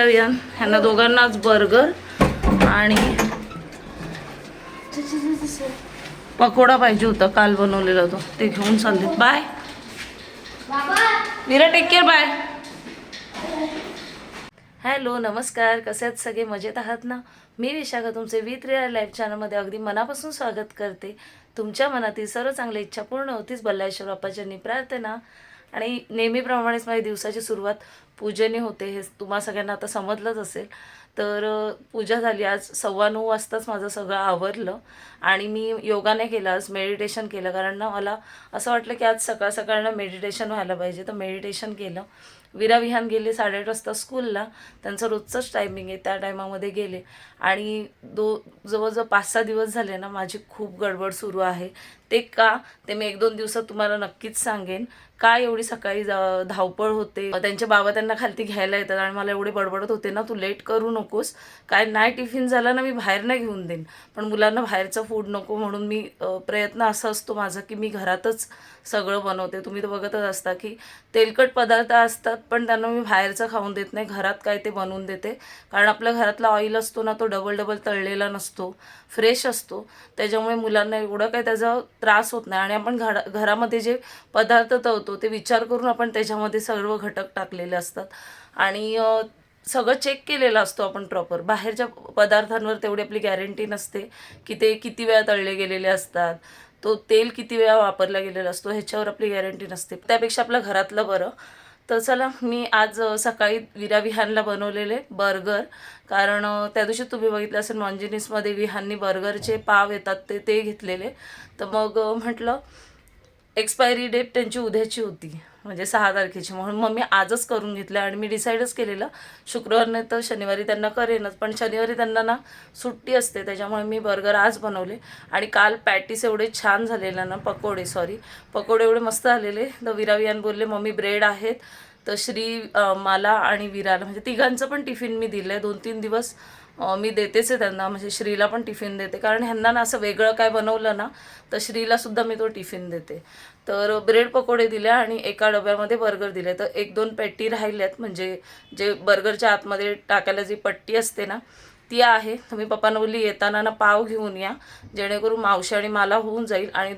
ह्यांना दोघांनाच बर्गर आणि पकोडा पाहिजे होता काल बनवलेला तो. ते घेऊन चालले. Bye. Meera take care bye. Hello नमस्कार. कसे आहेत? सगळे मजेत आहात ना? मी विशाखा तुमचे विथ रिअल लाईफ चॅनलमध्ये अगदी मनापासून स्वागत करते. तुमच्या मनातील सर्व चांगल्या इच्छा पूर्ण होतीच. बल्लाश्वर बाप्पाच्यांनी प्रार्थना आणि नेहमीप्रमाणेच माझ्या दिवसाची सुरुवात पूजेने होते हे तुम्हा सगळ्यांना आता समजलंच असेल. तर पूजा झाली आज सव्वा नऊ वाजताच माझं सगळं आवरलं आणि मी योगाने केलं आज मेडिटेशन केलं. कारण ना मला असं वाटलं की आज सकाळ सकाळनं मेडिटेशन व्हायला पाहिजे. तर मेडिटेशन केलं. विरा विहान गेले साडेआठ वाजता स्कूलला. त्यांचं रोजचंच टायमिंग आहे त्या टायमामध्ये गेले. आणि दो जवळजवळ पाच सहा दिवस झाले ना माझी खूप गडबड सुरू आहे. ते का? ते मी एक दोन दिवसात तुम्हाला नक्कीच सांगेन. काय एवढी सकाळी जा- धावपळ होते? त्यांचे बाबा त्यांना खालती घ्यायला येतात आणि मला एवढे बडबडत होते ना तू लेट करू नकोस. काय नाही टिफिन झाला ना मी बाहेर नाही घेऊन देईन. पण मुलांना बाहेरचं फूड नको म्हणून मी प्रयत्न असा असतो माझा की मी घरातच सगळं बनवते. तुम्ही तर बघतच असता की तेलकट पदार्थ असतात पण त्यांना मी बाहेरचं खाऊन देत नाही. घरात काय ते बनवून देते. कारण आपल्या घरातला ऑइल असतो ना तो डबल डबल तळलेला नसतो. फ्रेश असतो. त्याच्यामुळे मुलांना एवढं काही त्याचा त्रास होत नाही. आणि आपण घरा घरामध्ये जे पदार्थ तळतो ते विचार करून आपण त्याच्यामध्ये सर्व घटक टाकलेले असतात. आणि सगळं चेक केलेलं असतो आपण प्रॉपर बाहेरच्या पदार्थांवर तेवढी आपली गॅरंटी नसते की ते किती वेळा तळले गेलेले असतात. तो तेल किती वेळा वापरला गेलेला असतो ह्याच्यावर आपली गॅरंटी नसते. त्यापेक्षा आपलं घरातलं बरं. तर चला मी आज सकाळी विरा विहानला बनवलेले बर्गर. कारण त्या दिवशी तुम्ही बघितलं असेल नॉनजिनिसमध्ये विहाननी बर्गरचे पाव येतात ते ते घेतलेले. तर मग म्हटलं एक्सपायरी डेट त्यांची उद्याची होती. म्हणजे सहा तारखेची. म्हणून मग मी आजच करून घेतलं आणि मी डिसाईडच केलेलं. शुक्रवारने तर शनिवारी त्यांना करेनच. पण शनिवारी त्यांना ना सुट्टी असते. त्याच्यामुळे मी बर्गर आज बनवले. आणि काल पॅटीस एवढे छान झालेले ना पकोडे सॉरी पकोडे एवढे मस्त आलेले तर विरावियान बोलले मम्मी ब्रेड आहेत. तर श्री मला आणि विराला म्हणजे तिघांचं पण टिफिन मी दिलं आहे दोन तीन दिवस मी देतेच आहे त्यांना. म्हणजे श्रीला पण टिफिन देते. कारण ह्यांना ना असं वेगळं काय बनवलं ना तर श्रीला सुद्धा मी तो टिफिन देते. तर ब्रेड पकोडे दिले आणि एका डब्यामध्ये बर्गर दिले. तर एक दोन पॅटी राहिल्यात. म्हणजे जे बर्गरच्या आतमध्ये टाकायला जी पट्टी असते ना ती आहे. तुम्ही पप्पांना बोलली येताना ना पाव घेऊन या. जेणेकरून मावशी आणि मला होऊन जाईल. आणि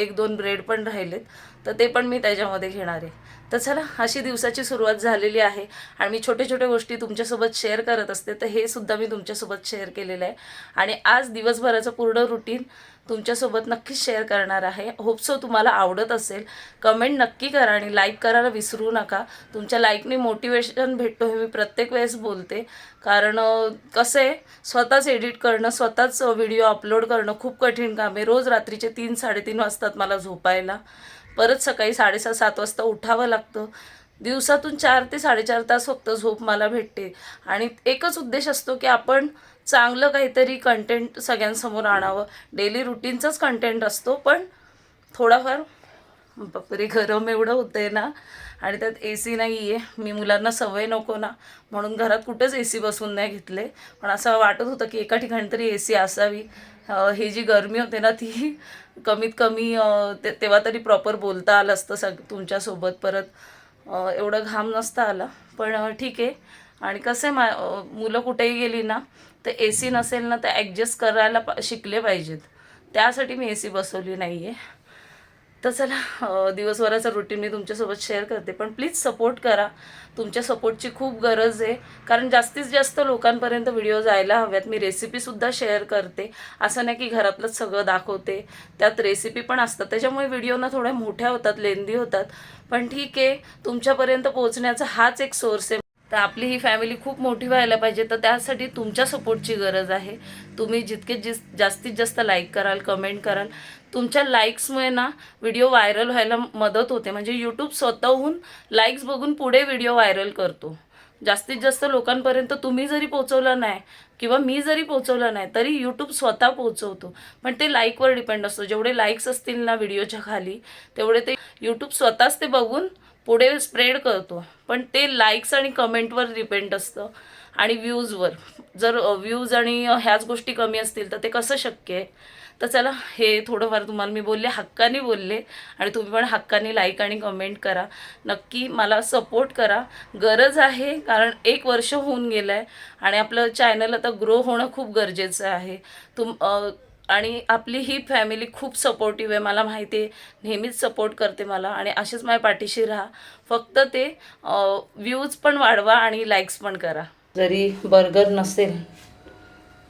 एक दोन ब्रेड पण राहिलेत. तर ते पण मी त्याच्यामध्ये घेणार आहे. तर चला अशी दिवसाची सुरुवात झालेली आहे. आणि मी छोट्या छोट्या गोष्टी तुमच्यासोबत शेअर करत असते तर हे सुद्धा मी तुमच्यासोबत शेअर केलेलं आहे. आणि आज दिवसभराचं पूर्ण रुटीन तुमच्यासोबत नक्कीच शेअर करणार आहे. होपसो तुम्हाला आवडत असेल. कमेंट नक्की करा आणि लाईक करायला विसरू नका. तुमच्या लाईकने मोटिवेशन भेटतो हे मी प्रत्येक वेळेस बोलते. कारण कसं आहे स्वतःच एडिट करणं स्वतःच व्हिडिओ अपलोड करणं खूप कठीण काम आहे. रोज रात्रीचे तीन साडेतीन वाजतात मला झोपायला. परत सकाळी साडेसहा सात वाजता उठावं लागतं. दिवसातून चार ते साडेचार तास फक्त झोप मला भेटते. आणि एकच उद्देश असतो की आपण चांगलं काहीतरी कंटेंट सगळ्यांसमोर आणावं. डेली रुटीनचाच कंटेंट असतो पण थोडाफार बापरे गरम एवढं होतं आहे ना. आणि त्यात ए सी नाही आहे मी मुलांना सवय नको ना. म्हणून घरात कुठंच ए सी बसवून नाही घेतले. पण असं वाटत होतं की एका ठिकाणी तरी ए सी असावी. ही जी गरमी होते ना ती कमीत कमी ते तेव्हा तरी प्रॉपर बोलता आलं असतं सग तुमच्यासोबत परत एवढं घाम नसता आला. पण ठीक आहे. आणि कसं आहे मा मुलं कुठेही गेली ना तर ए सी नसेल ना तर ॲडजस्ट करायला शिकले पाहिजेत. त्यासाठी मी ए सी बसवली नाही आहे तर चला दिवसभराचं रुटीन मी तुमच्यासोबत शेअर करते. पण प्लीज सपोर्ट करा. तुमच्या सपोर्टची खूप गरज आहे. कारण जास्तीत जास्त लोकांपर्यंत व्हिडिओ जायला हव्यात मी रेसिपीसुद्धा शेअर करते. असं नाही की घरातलंच सगळं दाखवते. त्यात रेसिपी पण असतात. त्याच्यामुळे व्हिडिओ ना थोड्या मोठ्या होतात लेंदी होतात. पण ठीक आहे. तुमच्यापर्यंत पोहोचण्याचा हाच एक सोर्स आहे. तर आपली ही फॅमिली खूप मोठी व्हायला पाहिजे. तर त्यासाठी तुमच्या सपोर्टची गरज आहे. तुम्ही जितके जिस जास्तीत जास्त लाईक कराल कमेंट कराल. तुमच्या लाईक्समुळे ना व्हिडिओ व्हायरल व्हायला मदत होते. म्हणजे यूट्यूब स्वतःहून लाईक्स बघून पुढे व्हिडिओ व्हायरल करतो. जास्तीत जास्त लोकांपर्यंत तुम्ही जरी पोचवलं नाही किंवा मी जरी पोचवलं नाही तरी यूट्यूब स्वतः पोचवतो पण ते लाईकवर डिपेंड असतो. जेवढे लाईक्स असतील ना व्हिडिओच्या खाली तेवढे ते यूट्यूब स्वतःच ते बघून पुढे स्प्रेड करतो. पण ते लाईक्स आणि कमेंटवर डिपेंड असतं. आणि व्ह्यूजवर जर व्ह्यूज आणि ह्याच गोष्टी कमी असतील तर ते कसं शक्य आहे? तर चला हे थोडंफार तुम्हाला मी बोलले हक्काने बोलले आणि तुम्ही पण हक्काने लाईक आणि कमेंट करा. नक्की मला सपोर्ट करा. गरज आहे कारण एक वर्ष होऊन गेलं आहे आणि आपलं चॅनल आता ग्रो होणं खूप गरजेचं आहे. तुम आणि आपली ही फॅमिली खूप सपोर्टिव्ह आहे मला माहिती आहे. नेहमीच सपोर्ट करते मला आणि असेच माझ्या पाठीशी राहा. फक्त ते व्ह्यूज पण वाढवा आणि लाईक्स पण करा. जरी बर्गर नसेल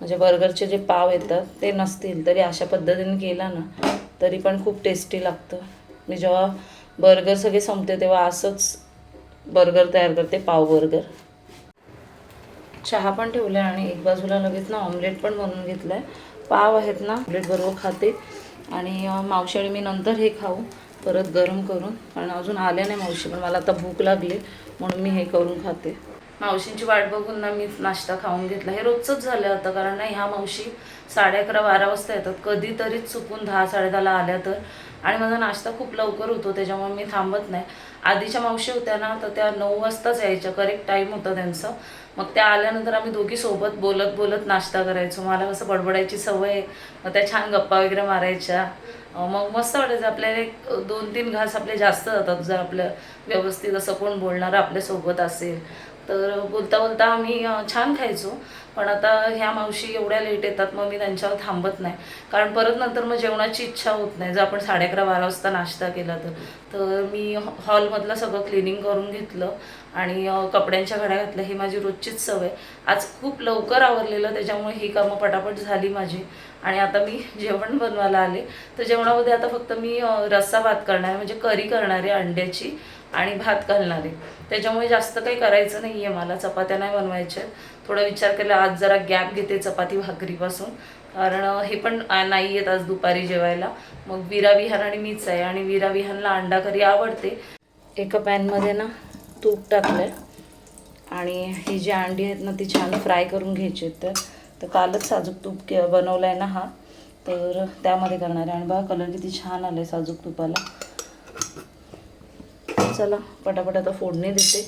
म्हणजे बर्गरचे जे पाव येतात ते नसतील तरी अशा पद्धतीने केला ना तरी पण खूप टेस्टी लागतं. मी जेव्हा बर्गर सगळे संपते तेव्हा असंच बर्गर तयार करते पाव बर्गर. चहा पण ठेवला आणि एक बाजूला लगेच ना ऑमलेट पण बनवून घेतला आहे पाव आहेत ना ऑमलेट बरोबर खाते. आणि मावशी आणि मी नंतर हे खाऊ परत गरम करून. कारण अजून आल्या नाही मावशी पण मला आता भूक लागली म्हणून मी हे करून खाते. मावशींची वाट बघून ना मी नाश्ता खाऊन घेतला. हे रोजचंच झालं होतं कारण ना ह्या मावशी साडे अकरा बारा वाजता येतात. कधीतरीच चुकून दहा साडेदहाला आल्या तर. आणि माझा नाश्ता खूप लवकर होतो त्याच्यामुळे मी थांबत नाही. आधीच्या मावशी होत्या ना तर त्या नऊ वाजताच यायच्या. करेक्ट टाईम होता त्यांचं. मग त्या आल्यानंतर आम्ही दोघी सोबत बोलत बोलत नाश्ता करायचो. मला कसं बडबडायची सवय आहे. मग त्या छान गप्पा वगैरे मारायच्या. मग मस्त वाटायचं आपल्याला एक दोन तीन घास आपले जास्त जातात जर आपलं व्यवस्थित असं कोण बोलणारं आपल्यासोबत असेल तर बोलता बोलता आम्ही छान खायचो. पण आता ह्या मावशी एवढ्या लेट येतात मग मी त्यांच्यावर थांबत नाही. कारण परत नंतर मग जेवणाची इच्छा होत नाही. जर आपण साडे अकरा बारा वाजता नाश्ता केला तर तर मी हॉलमधलं सगळं क्लिनिंग करून घेतलं. आणि कपड्यांच्या घड्या घातल्या ही माझी रोजचीच सवय. आज खूप लवकर आवरलेलं त्याच्यामुळे ही कामं पटापट झाली माझी. आणि आता मी जेवण बनवायला आले. तर जेवणामध्ये आता फक्त मी रस्सा भात करणार आहे म्हणजे करी करणार आहे अंड्याची आणि भात घालणार आहे. त्याच्यामुळे जास्त काही करायचं नाही आहे मला. चपात्या नाही बनवायच्या थोडा विचार केला आज जरा गॅप घेते चपाती भाकरीपासून. कारण हे पण नाही येत आज दुपारी जेवायला. मग विरा विहान आणि मीच आहे. आणि विरा विहानला अंडा करी आवडते. एका पॅनमध्ये ना तूप टाकलं आणि ही जी अंडी आहेत ना ती छान फ्राय करून घ्यायची आहेत. तर तर कालच साजूक तूप के बनवला आहे ना हा. तर त्यामध्ये करणार आहे. आणि बघा कलर किती छान आला आहे साजूक तुपाला. चला पटापट आता फोडणी देते.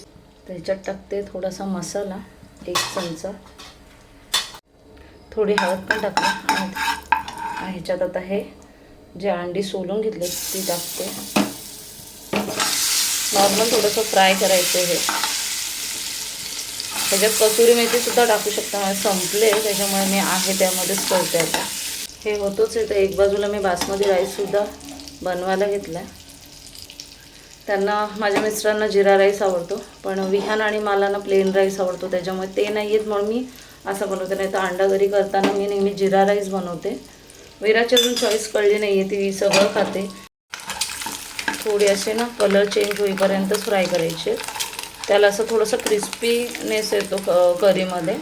त्याच्यात टाकते थोडासा मसाला एक चमचा. थोडी हळद पण टाकते. आणि ह्याच्यात आता हे जे अंडी सोलून घेतले ती टाकते. नॉर्मल थोडंसं फ्राय करायचं हे त्याच्यात कसुरी मेथी सुद्धा टाकू शकता. मला संपले त्याच्यामुळे मी आहे त्यामध्येच करते आता. हे होतोच आहे. तर एक बाजूला मी बासमती राईससुद्धा बनवायला घेतला त्यांना माझ्या मिस्टरांना जिरा राईस आवडतो पण विहान आणि मला ना प्लेन राईस आवडतो. त्याच्यामुळे ते नाही येत म्हणून मी असं बनवते. नाही तर अंडा घरी करताना मी नेहमी जिरा राईस बनवते. विराची अजून चॉईस कळली नाही आहे ती सगळं खाते. थोडे असे ना कलर चेंज होईपर्यंतच फ्राय करायचे. त्याला असं थोडंसं क्रिस्पीनेस येतो क करीमध्ये.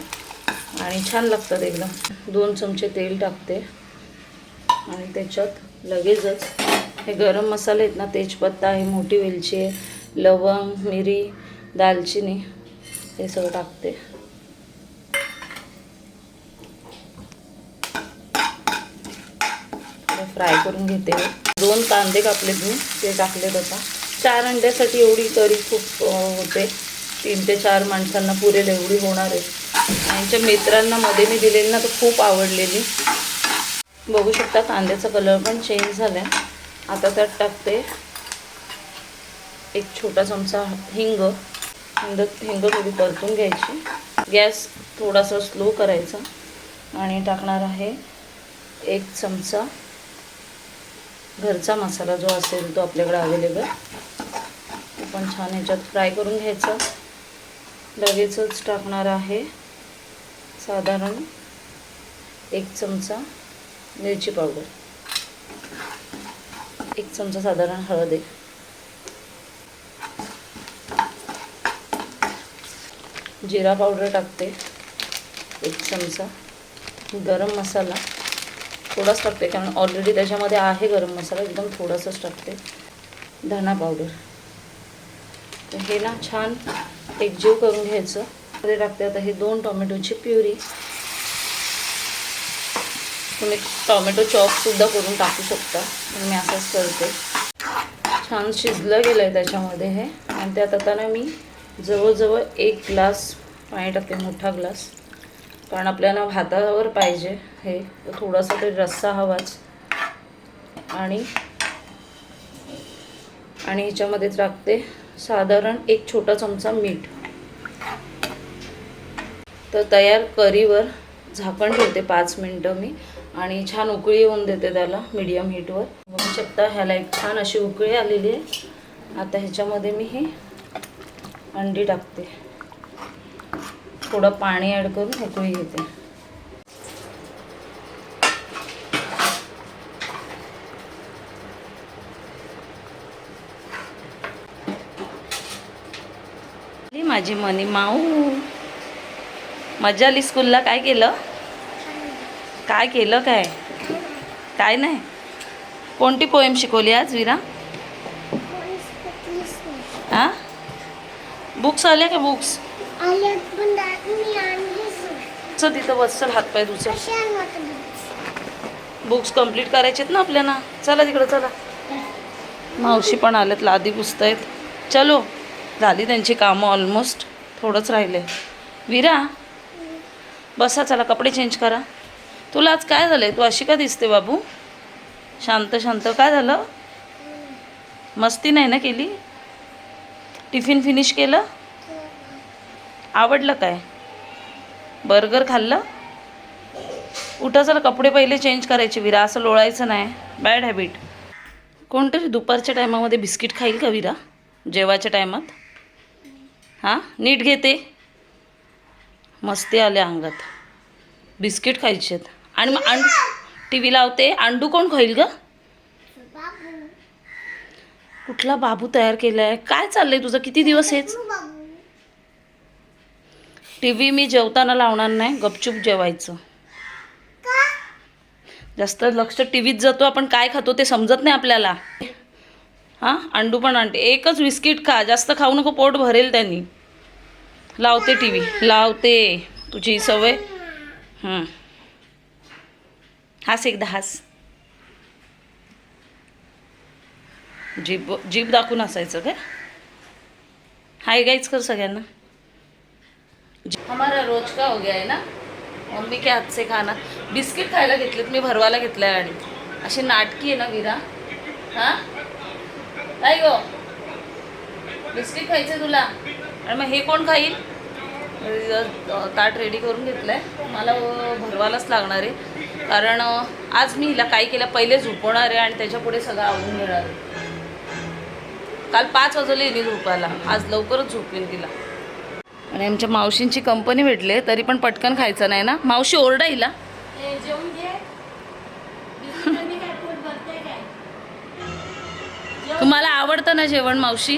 आणि छान लागतात एकदम. दोन चमचे तेल टाकते. आणि त्याच्यात लगेचच हे गरम मसाले आहेत ना तेजपत्ता आहे मोठी वेलची आहे लवंग मिरी दालचिनी हे सगळं टाकते. फ्राय करून घेते. दोन कांदे कापलेत मी ते टाकलेत आता. चार अंड्यासाठी एवढी तरी खूप होते. तीन ते चार माणसांना पुरेल एवढी होणार आहे. यांच्या मित्रांना मध्ये मी दिलेली ना तर खूप आवडलेली. बघू शकता कांद्याचा कलर पण चेंज झाला आहे आता त्यात टाकते एक छोटा चमचा हिंग. हिंग हिंग थोडी परतून घ्यायची. गॅस थोडासा स्लो करायचा. आणि टाकणार आहे एक चमचा घरचा मसाला जो असेल तो आपल्याकडे अवेलेबल आपण पण छान याच्यात फ्राय करून घ्यायचा. लगेचच टाकणार आहे साधारण एक चमचा मिरची पावडर. एक चमचा साधारण हळद आहे जिरा पावडर टाकते. एक चमचा. गरम मसाला. थोडाच टाकते कारण ऑलरेडी त्याच्यामध्ये आहे गरम मसाला एकदम थोडासाच टाकते धना पावडर तर हे ना छान एकजीव करून घ्यायचं. मध्ये टाकते आता हे दोन टोमॅटोची प्युरी. तुम्ही टॉमॅटो चॉपसुद्धा करून टाकू शकता. पण मी असंच करते. छान शिजलं गेलं आहे त्याच्यामध्ये हे. आणि त्यात आता ना मी जवळजवळ एक ग्लास पाणी टाकते मोठा ग्लास. कारण आपल्याला भातावर पाहिजे. हे थोडासा तरी रस्सा हवाच. आणि आणि ह्याच्यामध्ये टाकते साधारण एक छोटा चमचा मीठ. तर तयार करीवर झाकण ठेवते पाच मिनटं मी. आणि छान उकळी येऊन देते त्याला मीडियम हीटवर बघू शकता ह्याला एक छान अशी उकळी आलेली आहे. आता ह्याच्यामध्ये मी ही अंडी टाकते. थोडं पाणी ॲड करून उकळी घेते. आली माझी मनी माऊ. मजा आली स्कूलला काय केलं? काय केलं काय? काय नाही. कोणती पोएम शिकवली आज विरा? हां? बुक्स आल्या का बुक्स? चल तिथं बस चल हातपाय दुसरं बुक्स कंप्लीट करायचेत ना आपल्याला? चला तिकडं चला. मावशी पण आल्यात लादी पुसतायत. चलो झाली त्यांची कामं ऑलमोस्ट थोडंच राहिले. विरा बसा चला कपडे चेंज करा. तुला आज काय झालंय? तू अशी का दिसते बाबू? शांत शांत. काय झालं? मस्ती नाही ना केली? टिफिन फिनिश केलं? आवडलं काय? बर्गर खाल्लं? उठा चला कपडे पहिले चेंज करायचे. विरा असं लोळायचं नाही. बॅड हॅबिट कोणतरी दुपारच्या टायमामध्ये बिस्किट खाईल का विरा? जेवायच्या टायमात? हां? नीट घेते. मस्ती आल्या अंगात. बिस्किट खायचेत आणि मग अंड टी व्ही लावते. अंडू कोण खाईल ग? कुठला बाबू तयार केलाय? काय चाललंय तुझं? किती दिवस हेच? टी व्ही मी जेवताना लावणार नाही गपचूप जेवायचं. जास्त लक्ष टी व्हीत जातो आपण काय खातो ते समजत नाही आपल्याला. हां अंडू पण आणते. एकच बिस्किट खा जास्त खाऊ नको पोट भरेल त्यांनी. लावते टी व्ही लावते. तुझी सवय? हास एकदा हास. जीभ जीभ दाखवून असायचं काय? हाय गाईच कर सगळ्यांना. हमारा रोज का हो गया है ना? मम्मी के हात से खाना। बिस्किट खायला घेतलेत मी भरवायला घेतलंय आणि. अशी नाटकी आहे ना विरा? हा? काय गो. बिस्किट खायचं तुला. आणि मग हे कोण खाईल? ताट रेडी करून घेतलंय. मला भरवायलाच लागणार आहे. कारण आज मी हिला काय केलं? पहिले झोपवणार आहे आणि त्याच्या पुढे सगळं आवडून घेणार आहे. काल पाच वाजवले मी झोपायला. आज लवकरच झोपेन तिला. आणि आमच्या मावशींची कंपनी भेटले तरी पण पटकन खायचं नाही ना? मावशी ओरडा हिला तुम्हाला आवडतं ना जेवण मावशी?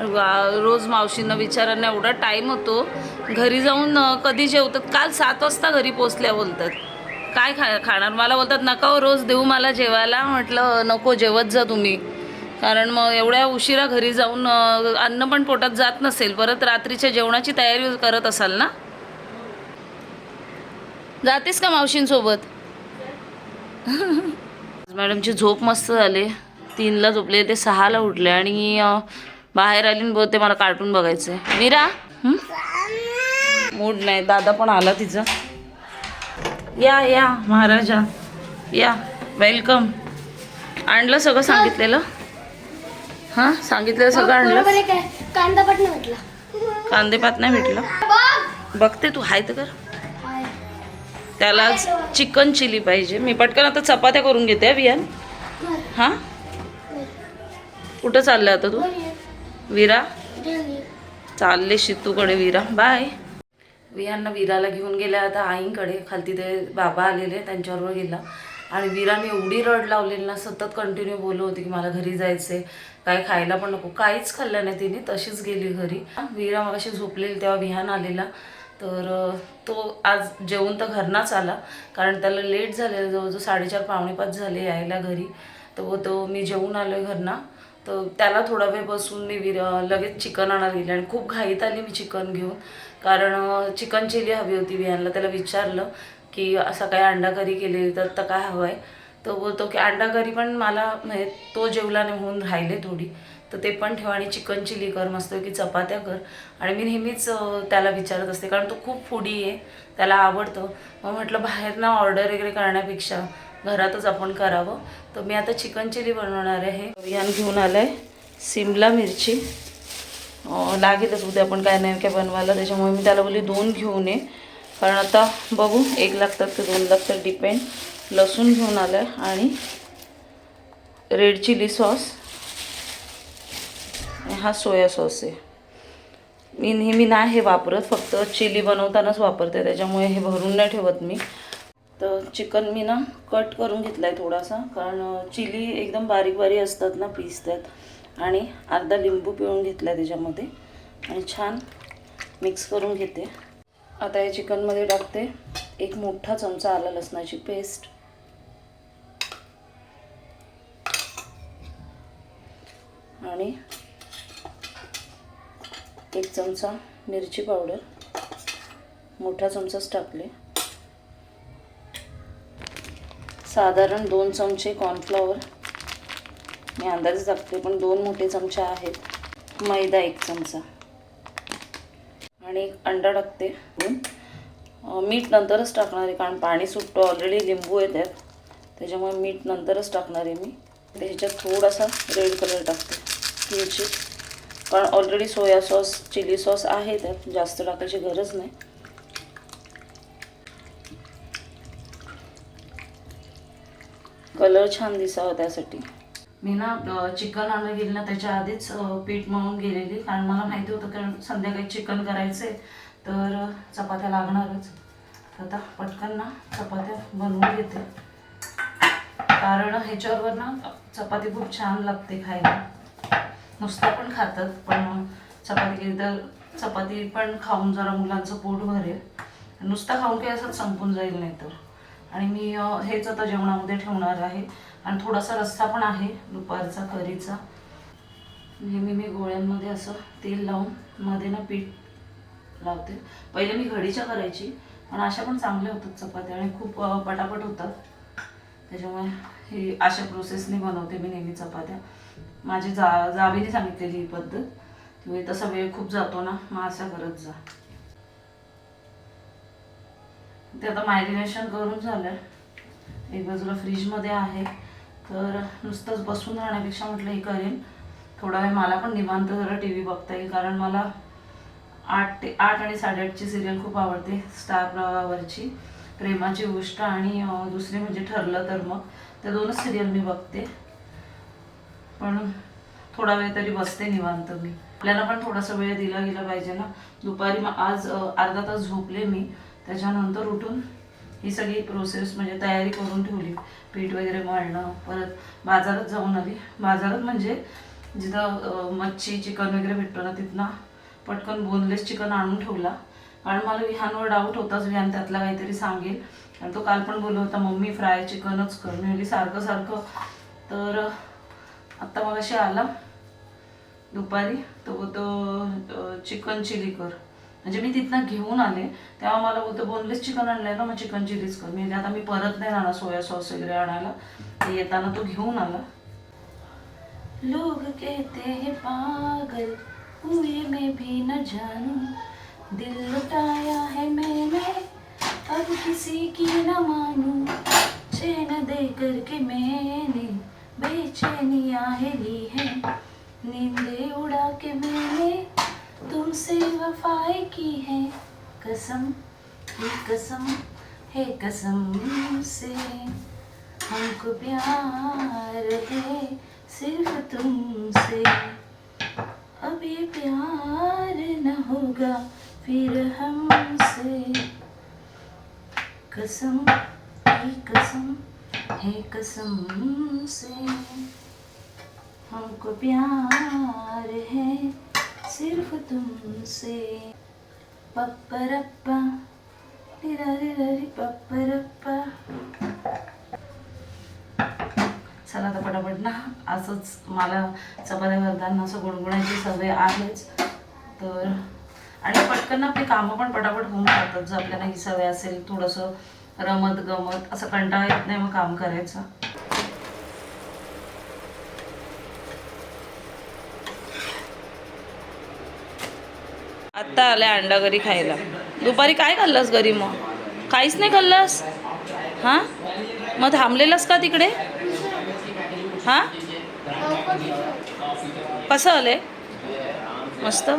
वा- रोज मावशींना विचारांना एवढा टाईम होतो. घरी जाऊन कधी जेवतात? काल सात वाजता घरी पोचल्या बोलतात. काय खा खाणार? मला बोलतात नका हो, रोज देऊ मला जेवायला. म्हटलं नको जेवत जा तुम्ही. कारण मग एवढ्या उशिरा घरी जाऊन अन्न पण पोटात जात नसेल परत रात्रीच्या जेवणाची तयारी करत असाल ना? जातेस का मावशींसोबत? मॅडमची झोप मस्त झाली. तीनला झोपले ते सहाला उठले आणि बाहेर आली आणि बोलते मला कार्टून बघायचं आहे मीरा मूड नाही. दादा पण आला तिचा. या या महाराजा. या. वेलकम. आणलं सगळं सांगितलेलं? हां? सांगितलेलं सगळं आणलं कांदा नाही भेटला. कांदे पात नाही भेटलं. बघते तू हाय तर कर. त्याला चिकन चिली पाहिजे. मी पटकन आता चपात्या करून घेते वियान हां? कुठं चाललं आता तू? विरा? चालले शितूकडे विरा. बाय. वियांना विराला घेऊन गेल्या आता आईंकडे. खालती ते बाबा आलेले त्यांच्याबरोबर गेला. आणि विराने एवढी रड लावलेली ना सतत कंटिन्यू बोलत होती की मला घरी जायचंय. काय खायला पण नको. काहीच खाल्लं नाही तिने तशीच गेली घरी. विरा मग अशी झोपलेली तेव्हा विहान आलेला. तर तो आज जेवून तर घरनाच आला. कारण त्याला लेट झालेलं जवळजवळ साडेचार पावणे पाच झाले यायला घरी. तर तो मी जेवून आलो आहे घरना. तर त्याला थोडा वेळ बसून मी विर लगेच चिकन आणायला गेले. आणि खूप घाईत आली मी चिकन घेऊन. कारण चिकन चिली हवी होती विहानला. त्याला विचारलं की असं काय अंडा करी केली तर तर काय हवं आहे तो बोलतो की अंडा करी पण मला म्हणजे तो जेवला नाही म्हणून राहिले थोडी. तर ते पण ठेव आणि चिकन चिली कर मस्त की चपात्या कर. आणि मी नेहमीच त्याला विचारत असते कारण तो खूप फुडी आहे त्याला आवडतं. मग म्हटलं बाहेर ना ऑर्डर वगैरे करण्यापेक्षा घरातच आपण करावं. तर मी आता चिकन चिली बनवणार आहे. विहान घेऊन आलं आहे सिमला मिरची. लागेलच उद्या आपण काय नाही काय बनवायला. त्याच्यामुळे मी त्याला बोलली दोन घेऊन ये. कारण आता बघू एक लागतात की दोन लागतात डिपेंड लसूण घेऊन आलं आहे आणि रेड चिली सॉस. हा सोया सॉस आहे. मी नेहमी नाही हे वापरत फक्त चिली बनवतानाच वापरते त्याच्यामुळे हे भरून नाही ठेवत मी. तर चिकन मी ना कट करून घेतला आहे थोडासा कारण चिली एकदम बारीक बारीक असतात ना पीस त्यात आणि अर्धा लिंबू पिळून घेतला आहे त्याच्यामध्ये. आणि छान मिक्स करून घेते. आता या चिकनमध्ये टाकते. एक मोठा चमचा आला लसणाची पेस्ट. आणि एक चमचा मिरची पावडर मोठा चमचाच टाकले साधारण दोन चमचे कॉर्नफ्लॉवर मी अंदाजे टाकते पण दोन मोठे चमचे आहेत. मैदा एक चमचा. आणि एक अंडा टाकते. मीठ नंतरच टाकणार आहे कारण पाणी सुटतं ऑलरेडी लिंबू आहे त्यात त्याच्यामुळे मीठ नंतरच टाकणार आहे मी. त्याच्यात थोडासा रेड कलर टाकते. मिरची. कारण already soya sauce chilli sauce आहे त्यात. जास्त टाकायची गरज नाही. कलर छान दिसावा त्यासाठी. मी ना चिकन आणलं गेली ना त्याच्या आधीच पीठ मळून गेलेली. कारण मला माहिती होतं कारण संध्याकाळी चिकन करायचं तर चपात्या लागणारच. आता पटकन ना चपात्या बनवून घेते. कारण ह्याच्यावर ना चपाती खूप छान लागते खायला. नुसतं पण खातात पण चपाती केली तर चपाती पण खाऊन जरा मुलांचं पोट भरेल. नुसतं खाऊन काही असंच संपून जाईल नाही तर. आणि मी हेच आता जेवणामध्ये ठेवणार आहे. आणि थोडासा रस्सा पण आहे दुपारचा करीचा. नेहमी मी गोळ्यांमध्ये असं तेल लावून मध्ये ना पीठ लावते. पहिले मी घडीच्या करायची पण अशा पण चांगल्या होतात चपात्या आणि खूप पटापट होतात. त्याच्यामुळे ही अशा प्रोसेसने बनवते मी नेहमी चपात्या. माझी जा जावीने सांगितलेली ही पद्धत. तुम्ही तसा वेळ खूप जातो ना मग असा करत जा. ते आता मॅरिनेशन करून झालं एक बाजूला फ्रीजमध्ये आहे. तर नुसतंच बसून राहण्यापेक्षा म्हटलं हे करेन. थोडा वेळ मला पण निवांत जरा टी व्ही बघता येईल कारण मला आठ ते आठ आणि साडेआठची सिरियल खूप आवडते स्टार प्रवाहावरची प्रेमाची गोष्ट आणि दुसरी म्हणजे ठरलं तर मग. त्या दोनच सिरियल मी बघते. पण थोडा वेळ तरी बसते निवांत मी. आपल्याला पण थोडासा वेळ दिला गेला पाहिजे ना. दुपारी मग आज अर्धा तास झोपले मी. त्याच्यानंतर उठून ही सगळी प्रोसेस म्हणजे तयारी करून ठेवली. पीठ वगैरे मळणं परत बाजारात जाऊन आली. बाजारात म्हणजे जिथं मच्छी चिकन वगैरे भेटतो ना तिथनं पटकन बोनलेस चिकन आणून ठेवला. कारण मला विहानवर डाऊट होताच. विहान त्यातला काहीतरी सांगेल. आणि तो काल पण बोलला होता मम्मी फ्राय चिकनच कर. मी सारखं सारखं. तर आत्ता मग अशी आला. दुपारी. तो बोलतो चिकन चिली कर. म्हणजे मी तिथनं घेऊन आले. तेव्हा मला बोलतो बोनलेस चिकन आणलंय ना मग चिकन चिलीच कर. मी आता मी परत नाही जाणार सोया सॉस वगैरे आणायला. ते येताना तो घेऊन आला. लोग कहते हैं पागल हुए मैं भी न जानू। दिल लुटाया है मैंने अब किसी की न मानू। चैन दे करके मैंने बेचैनियाँ है है। नींदे उड़ा के मैंने तुमसे वफाएँ की है। कसम, ये कसम, है कसम से हमको प्यार है सिर्फ़ तुमसे। अब ये प्यार न होगा फिर हमसे। कसम, ये कसम है कसम से। हमको प्यार है सिर्फ तुमसे। पप्परप्पा पप्परप्पा। चला आता पटापट ना असंच मला चपात्या करताना असं गुणगुणायची सवय आहेच. तर आणि पटकन आपली कामं पण पटापट होऊन जातात जर आपल्याला ही सवय असेल थोडंसं. रमत गमत असं कंटाळा येत नाही मग काम करायचं. आत्ता आल्या अंडा घरी खायला. दुपारी काय खाल्लंस घरी मग? काहीच नाही खाल्लंस? हां? मग थांबलेलास का तिकडे? हां? कसं आलंय? मस्त.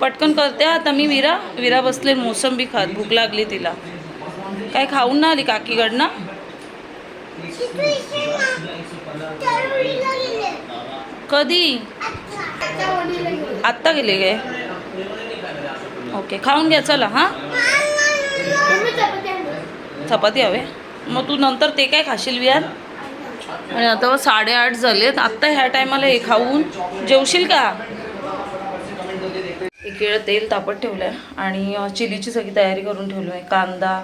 पटकन करते आता मी विरा. विरा बसले मोसंबी खात. भूक लागली तिला. काय खाऊन ना आली काकीकडनं? कधी? आत्ता गेले गे ओके खाऊन घ्या चला हां? चपाती हवे. मग तू नंतर ते काय खाशील विहार आणि आता साडेआठ झालेत. आत्ता ह्या टायमाला हे खाऊन. जेवशील का? एक वेळ तेल तापत ठेवलं आहे आणि चिलीची सगळी तयारी करून ठेवलो आहे कांदा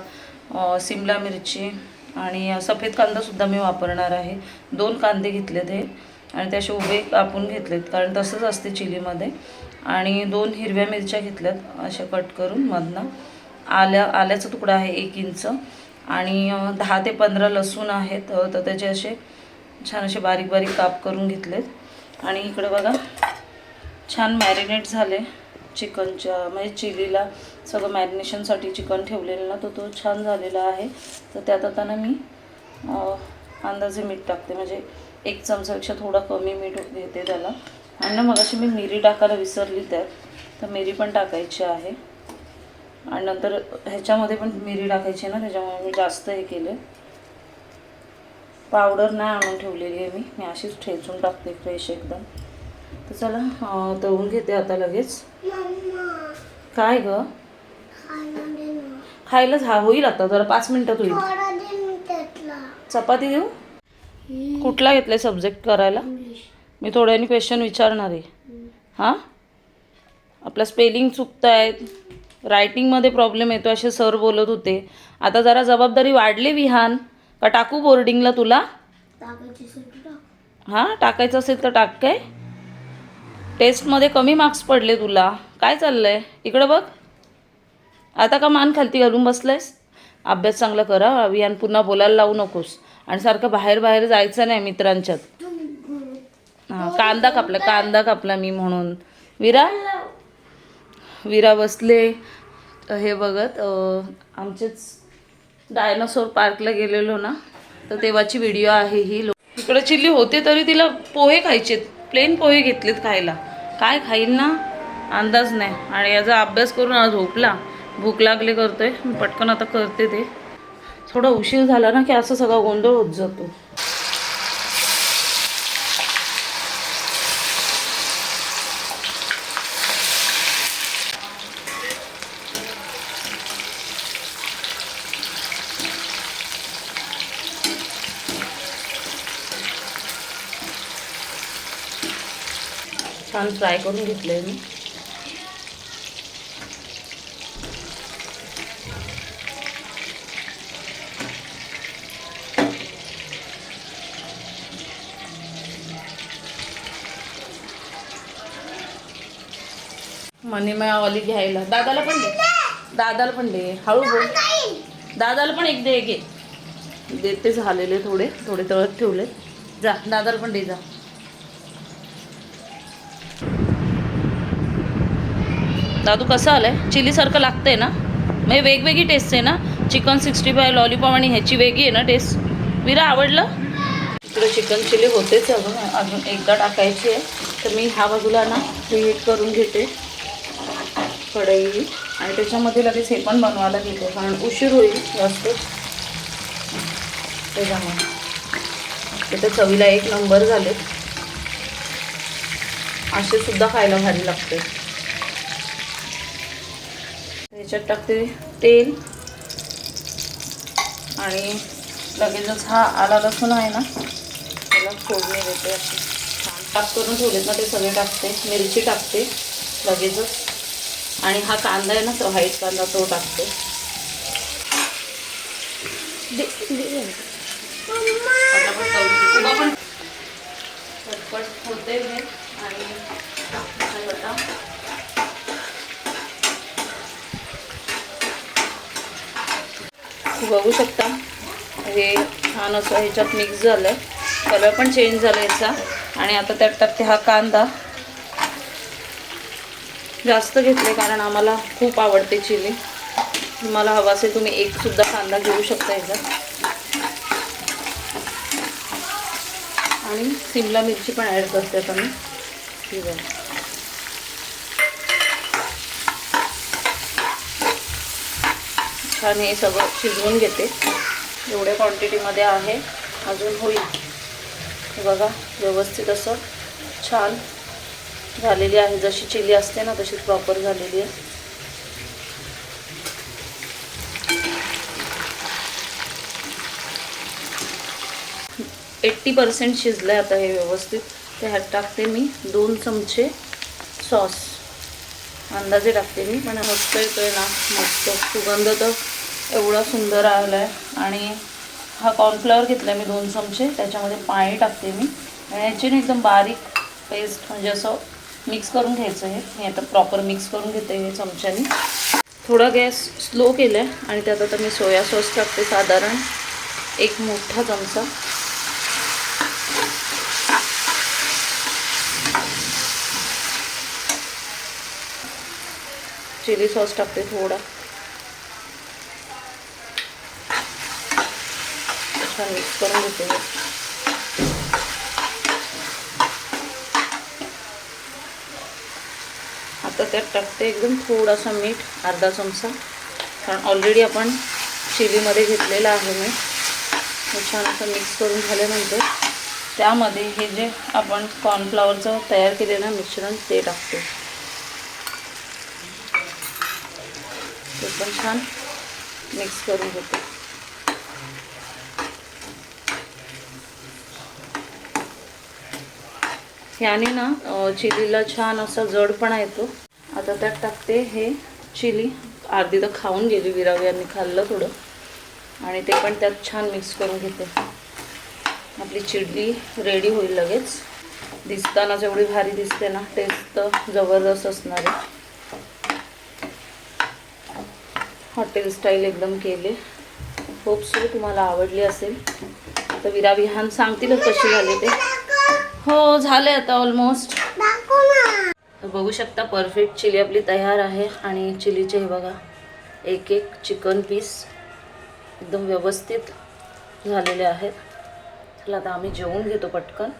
सिमला मिरची आणि सफेद कांदासुद्धा मी वापरणार आहे. दोन कांदे घेतलेत हे आणि ते असे उभे कापून घेतलेत कारण तसंच असते चिलीमध्ये. आणि दोन हिरव्या मिरच्या घेतल्यात अशा कट करून मधनं. आल्या आल्याचा तुकडा आहे एक इंच आणि दहा ते पंधरा लसूण आहेत तर त्याचे असे छान असे बारीक बारीक काप करून घेतलेत. आणि इकडे बघा छान मॅरिनेट झाले चिकनच्या म्हणजे चिलीला सगळं मॅरिनेशनसाठी चिकन ठेवलेलं ना तो तो छान झालेला आहे. तर त्यात आता ना मी अंदाजे मीठ टाकते. म्हणजे एक चमचापेक्षा थोडा कमी मीठ घेते त्याला. आणि ना मग अशी मी मिरी टाकायला विसरली त्यात तर मिरी पण टाकायची आहे. आणि नंतर ह्याच्यामध्ये पण मिरी टाकायची आहे ना त्याच्यामुळे मी जास्त हे केले. पावडर नाही आणून ठेवलेली आहे मी. मी अशीच ठेचून टाकते फ्रेश एकदम. तर चला तळून घेते आता लगेच. काय गं? खायला झा होईल आता जरा पाच मिनिटात होईल. चपाती देऊ? कुठला घेतलाय सब्जेक्ट करायला? मी थोड्याने क्वेश्चन विचारणार आहे. हां? आपलं स्पेलिंग चुकत आहेत रायटिंगमध्ये प्रॉब्लेम येतो असे सर बोलत होते. आता जरा जबाबदारी वाढली विहान का टाकू बोर्डिंगला तुला? हां? टाकायचं असेल तर टाक काय? टेस्टमध्ये कमी मार्क्स पडले तुला. काय चाललंय? इकडं बघ. आता का मान खालती घालून बसलायस? अभ्यास चांगला करा अभियान पुन्हा बोलायला लावू नकोस. आणि सारखं बाहेर बाहेर जायचं नाही मित्रांच्यात. हां कांदा कापला कांदा कापला मी म्हणून. विरा? विरा बसले. हे बघत आमचेच डायनासोर पार्कला गेलेलो ना तर तेव्हाची व्हिडिओ आहे ही. लो इकडे चिल्ली होते तरी तिला पोहे खायचेत. प्लेन पोहे घेतलेत खायला. काय खाईल ना? अंदाज नाही. आणि याचा अभ्यास करून आज झोपला. भूक लागले करतोय. पटकन आता करते ते. थोडा उशीर झाला ना की असं सगळा गोंधळ होत जातो. छान फ्राय करून घेतलंय मी. मनी ऑली घ्यायला. दादाला पण दे. दादाला पण दे. हळू बोल. दादाला पण एक दे घे देते झालेले थोडे थोडे तळत ठेवले जा दादाला पण दे जा. दादू कसं आलंय? चिलीसारखं लागतंय ना? म्हणजे वेगवेगळी टेस्ट आहे ना? चिकन सिक्स्टी फाय लॉलीपॉप आणि ह्याची वेगळी आहे ना टेस्ट विरा आवडलं? इकडे चिकन चिली होतेच अजून अजून एकदा टाकायची आहे. तर मी ह्या बाजूला ना हीट करून घेते. कढई आणि त्याच्यामध्ये लगेच हे पण बनवायला घेतो कारण उशीर होईल जास्त. त्याच्यामुळे. त्याच्या चवीला एक नंबर झाले. असे सुद्धा खायला भारी लागते. ह्याच्यात टाकते तेल. आणि लगेचच हा आला लसूण आहे ना त्याला फोडणी देते. अशी छान पाक करून ठेवलेत ना ते सगळे टाकते. मिरची टाकते लगेचच. आणि हा कांदा आहे ना तो व्हाईट कांदा तो टाकते. पटापट होते आणि बघू शकता हे छान असं ह्याच्यात मिक्स झालं कलर पण चेंज झाला याचा. आणि आता त्यात टाकते हा कांदा. जास्त घेतले कारण आम्हाला खूप आवडते चिली. तुम्हाला हवा असेल तुम्ही एक सुद्धा कांदा घेऊ शकता ह्याच्यात आणि सिमला मिरची पण ॲड करते आता मी ही छान हे सगळं शिजवून घेते. एवढ्या क्वांटिटीमध्ये आहे. अजून होईल. बघा व्यवस्थित असं छान झालेली आहे. जशी चिली असते ना तशी प्रॉपर झालेली आहे. एट्टी पर्सेंट शिजलं आहे आता हे व्यवस्थित. ते ह्यात टाकते मी दोन चमचे सॉस. अंदाजे टाकते मी पण मस्त येतोय ना. मस्त. सुगंध तर एवढा सुंदर आला आहे आणि हा कॉर्नफ्लॉवर घेतला मी दोन चमचे. त्याच्यामध्ये पाणी टाकते मी. आणि याची एकदम बारीक पेस्ट म्हणजे असं मिक्स करून घ्यायचं आहे. मी आता प्रॉपर मिक्स करून घेते हे चमच्याने. थोडा गॅस स्लो केला आहे आणि त्यात आता मी सोया सॉस टाकते साधारण एक मोठा चमचा. चिली सॉस टाकते थोडा. छान मिक्स करून घेते तर त्यात टाकते एकदम थोडासा मीठ अर्धा चमचा. कारण ऑलरेडी आपण चिलीमध्ये घेतलेलं आहे मी हे छान असं मिक्स करून झाल्यानंतर त्यामध्ये हे जे आपण कॉर्नफ्लावरचं तयार केलेलं मिश्रण ते टाकतो. ते पण छान मिक्स करून घेते. ह्याने ना चिलीला छान असा जडपणा येतो. आता त्यात टाकते हे चिली. अर्धी तर खाऊन गेली विरावी यांनी खाल्लं थोडं. आणि ते पण त्यात छान मिक्स करून घेते. आपली चिडली रेडी होईल लगेच. दिसताना जेवढी भारी दिसते ना टेस्ट तर जबरदस्त असणार आहे. हॉटेल स्टाईल एकदम केले. होप सो तुम्हाला आवडली असेल. तर विरा विहान सांगतीलच कशी झाली ते. हो झाले आता ऑलमोस्ट बघू शकता परफेक्ट चिली आपली तयार आहे. आणि चिलीचे हे बघा एक एक चिकन पीस एकदम व्यवस्थित झालेले आहेत. चला आता आम्ही जेवून घेतो पटकन.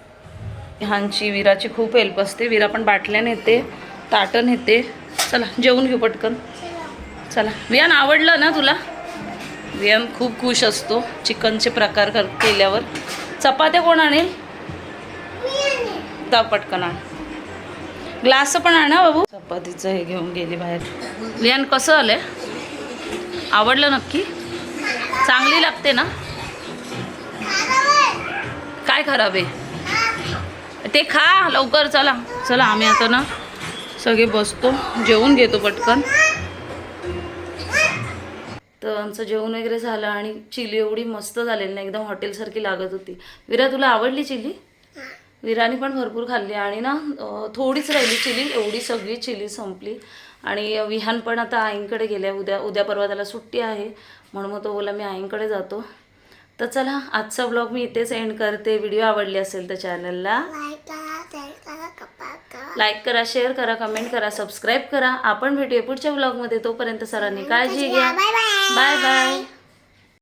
ह्यांची विराची खूप हेल्प असते. विरा पण बाटल्या नेते ताटं नेते चला जेवून घेऊ पटकन. चला वियान आवडलं ना तुला? वियान खूप खुश असतो चिकनचे प्रकार कर केल्यावर. चपात्या कोण आणेल? दा पटकन आण. ग्लास पण आणा बाबू. चपातीचं हे घेऊन गेली बाहेर. वियान कसं आलंय? आवडलं नक्की? चांगली लागते ना? काय खराब आहे? ते खा लवकर चला. चला आम्ही आता ना सगळे बसतो. जेवून घेतो पटकन. तर आमचं जेवण वगैरे झालं आणि चिली एवढी मस्त झालेली ना एकदम हॉटेलसारखी लागत होती. विरा तुला आवडली चिली? विराने पण भरपूर खाल्ली आणि ना थोडीच राहिली चिली एवढी सगळी चिली संपली. आणि विहान पण आता आईंकडे गेल्या उद्या उद्या परवा त्याला सुट्टी आहे. म्हणून मग तो बोला मी आईंकडे जातो. तर चला आजचा ब्लॉग मी इथेच एंड करते. व्हिडिओ आवडली असेल तर चॅनलला लाईक करा शेअर करा कमेंट करा. सबस्क्राईब करा आपण भेटूया पुढच्या ब्लॉगमध्ये तोपर्यंत सरांनी काळजी घ्या. Bye bye